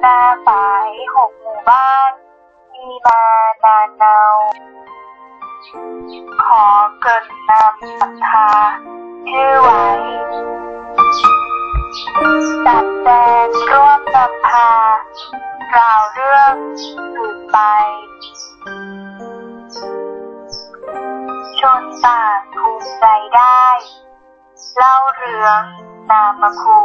หน้าฝายหกหมู่บ้าน มีมานานเนาขอเกินนำศรัทธาชื่อไว้จัดแจงร่วมนำพากล่าวเรื่องสืบไป ชนต่างภูมิใจได้ เล่าเรื่องนามคู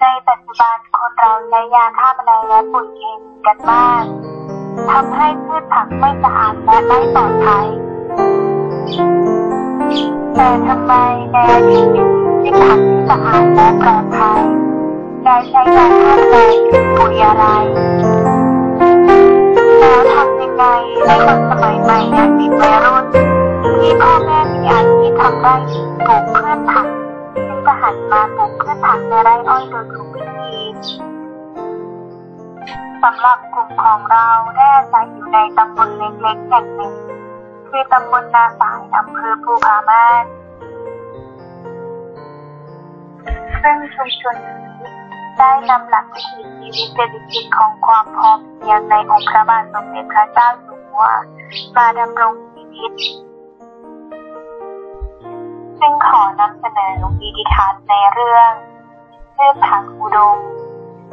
ในปัจจุบันคนเราใช้ยาฆ่าแมลงและปุ๋ยเคมีกันมากทำให้พืชผักไม่สะอาดและไม่ปลอดภัย แต่ทำไมในอดีตพืชผักที่สะอาดและปลอดภัยได้ใช้ยาฆ่าแมลงหรือปุ๋ยอะไรแล้วทำยังไงให้คนสมัยใหม่อย่างเด็กวัยรุ่นที่พ่อแม่มีอาชีพทำไร่ปลูกพืชผัก ในไร่อ้อยโดยถูกวิธีสำหรับกลุ่มของเราได้อาศัยอยู่ในตำบลเล็กๆแห่งหนึ่งคือตำบลนาสายอำเภอภูผาม่านซึ่งชุมชนนี้ได้นำหลักวิถีชีวิตเศรษฐกิจของความพอเพียงในองค์พระบาทสมเด็จพระเจ้าอยู่หัวมาดำรงชีวิต ซึ่งขอนำเสนอวิดีดิทัศน์ในเรื่อง พืชผักอุดม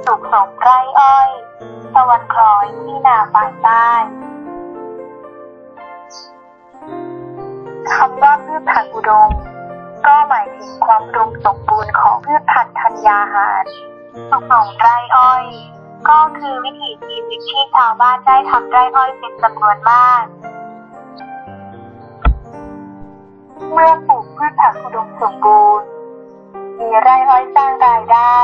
สุขสมไร่อ้อย ตะวันคล้อยที่นาฝ่ายใต้คำว่าพืชผักอุดม ก็หมายถึงความอุมสมบูรณ์ของพืชพันธุ์ธัญญาหาร สุขสมไร่อ้อย ก็คือวิถีชีวิตที่ชาวบ้านได้ทำไร่อ้อยเป็นจำนวนมากเมื่อปลูกพืชผักอุดมสมบูรณ์ ไร่อ้อยสร้างรายได้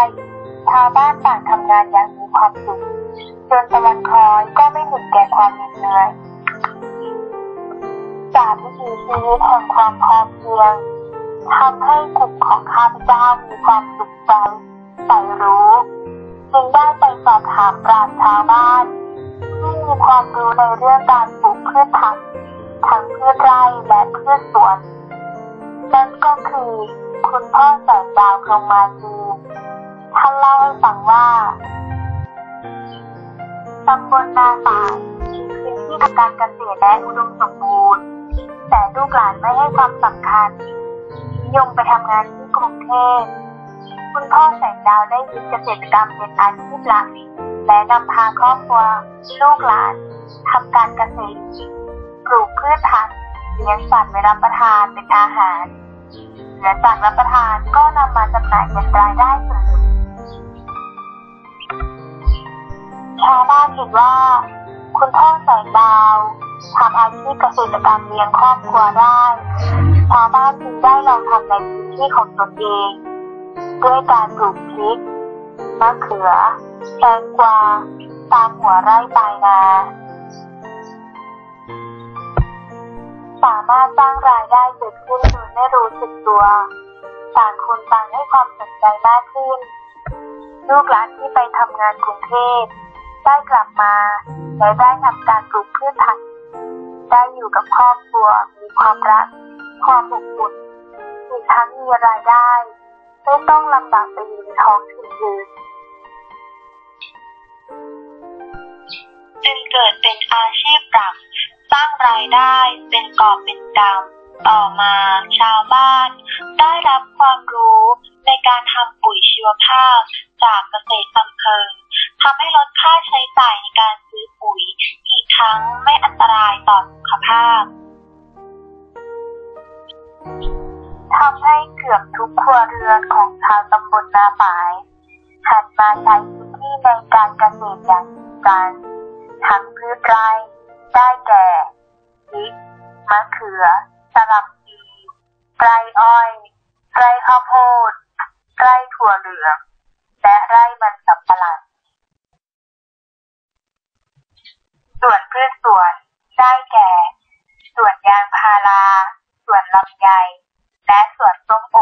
ชาวบ้านต่างทำงานอย่างมีความสุขจนตะวันคล้อยก็ไม่หมุนแก่ความเหนื่อยจากวิถีชีวิตแห่งความพอเพียงทำให้กลุ่มของข้าพเจ้ามีความสุขใจใฝ่รู้จึงได้ไปสอบถามปราชญ์ชาวบ้านที่มีความรู้ในเรื่องการปลูกพืชผักทั้งพืชไร่และพืชสวน นั่นก็คือ คุณพ่อแสงดาวพรมาจีท่านเล่าให้ฟังว่าตำบลนาสายพื้นที่ทางการเกษตรและอุดมสมบูรณ์ แต่ลูกหลานไม่ให้ความสำคัญนิยมไปทำงานที่กรุงเทพคุณพ่อแสงดาวได้ยึดเกษตรกรรมเป็นอาชีพหลักและนำพาครอบครัวลูกหลานทำการเกษตรปลูกพืชผัก เลี้ยงสัตว์ไว้รับประทานเป็นอาหารเหลือจากรับประทานก็นำมาจำหน่ายเป็นรายได้เสริมชาวบ้านเห็นว่า คุณพ่อแสงดาวทำอาชีพเกษตรกรรมเลี้ยงครอบครัวได้ชาวบ้านจึงได้ลองทำในพื้นที่ของตนเองด้วยการปลูกพริกมะเขือแตงกวาตามหัวไร่ปลายนา สามารถสร้างรายได้เกิดขึ้นโดยไม่รู้สึกตัวต่างคนต่างให้ความสนใจมากขึ้น ลูกหลานที่ไปทำงานกรุงเทพได้กลับมาและได้ทำการปลูกพืชผักได้อยู่กับครอบครัวมีความรัก ความอบอุ่นอีกทั้งมีรายได้ไม่ต้องลำบากไปอยู่ในท้องถิ่นอื่นจึงเกิดเป็นอาชีพหลัก ร้างรายได้เป็นกอบเป็นกำต่อมาชาวบ้าน ได้รับความรู้ในการทำปุ๋ยชีวภาพจากเกษตรอำเภอทำให้ลดค่าใช้จ่ายในการซื้อปุ๋ย อีกทั้งไม่อันตรายต่อสุขภาพทำให้เกือบทุกครัวเรือนของชาวตำบลนาฝายหันมาใช้พื้นที่ในการเกษตรอย่างจริงจังทั้งพืชไร่ ได้แก่พริกมะเขือ สลับปีไรอ้อยไรข้าวโพดไรถั่วเหลือง และไร่มันสำปะหลังส่วนพืชสวนได้แก่สวนยางพาราสวนลำไย และสวนส้มโอ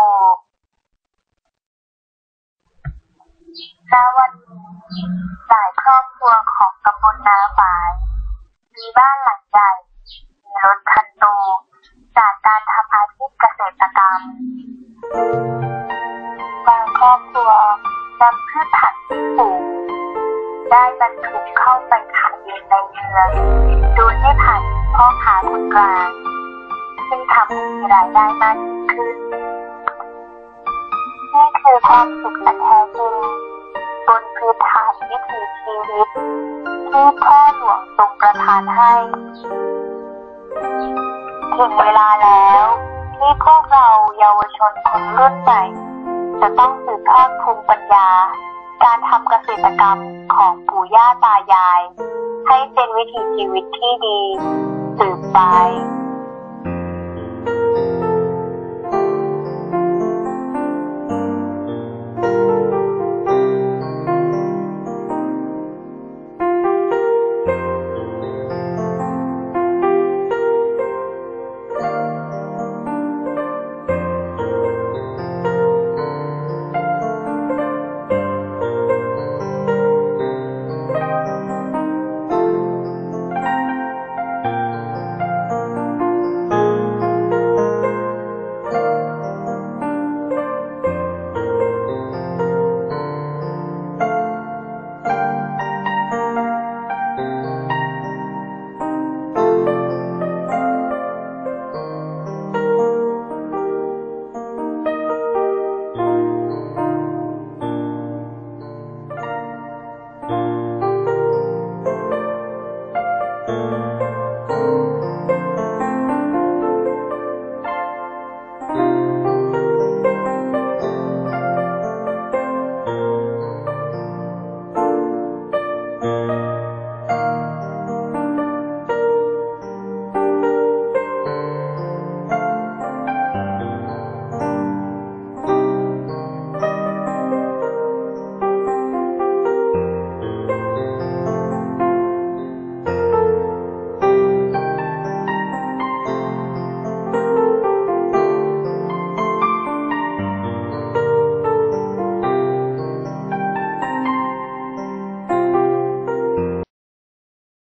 ณวันนี้หลายครอบครัวของตำบลนาฝาย มีบ้านหลังใหญ่ มีรถคันโต จากการทำอาชีพเกษตรกรรม บางครอบครัวนำพืชผักที่ปลูก ได้บรรทุกเข้าไปขายในเมืองโดยไม่ผ่านพ่อค้าคนกลางซึ่งทำให้มีรายได้มากขึ้นนี่คือความสุขแท้จริง บนพื้นฐานวิถีชีวิต ที่พ่อหลวงทรงประทานให้ ถึงเวลาแล้วที่พวกเราเยาวชนคนรุ่นใหม่จะต้องสืบทอดภูมิปัญญา การทำเกษตรกรรมของปู่ย่าตายาย ให้เป็นวิถีชีวิตที่ดีสืบไป「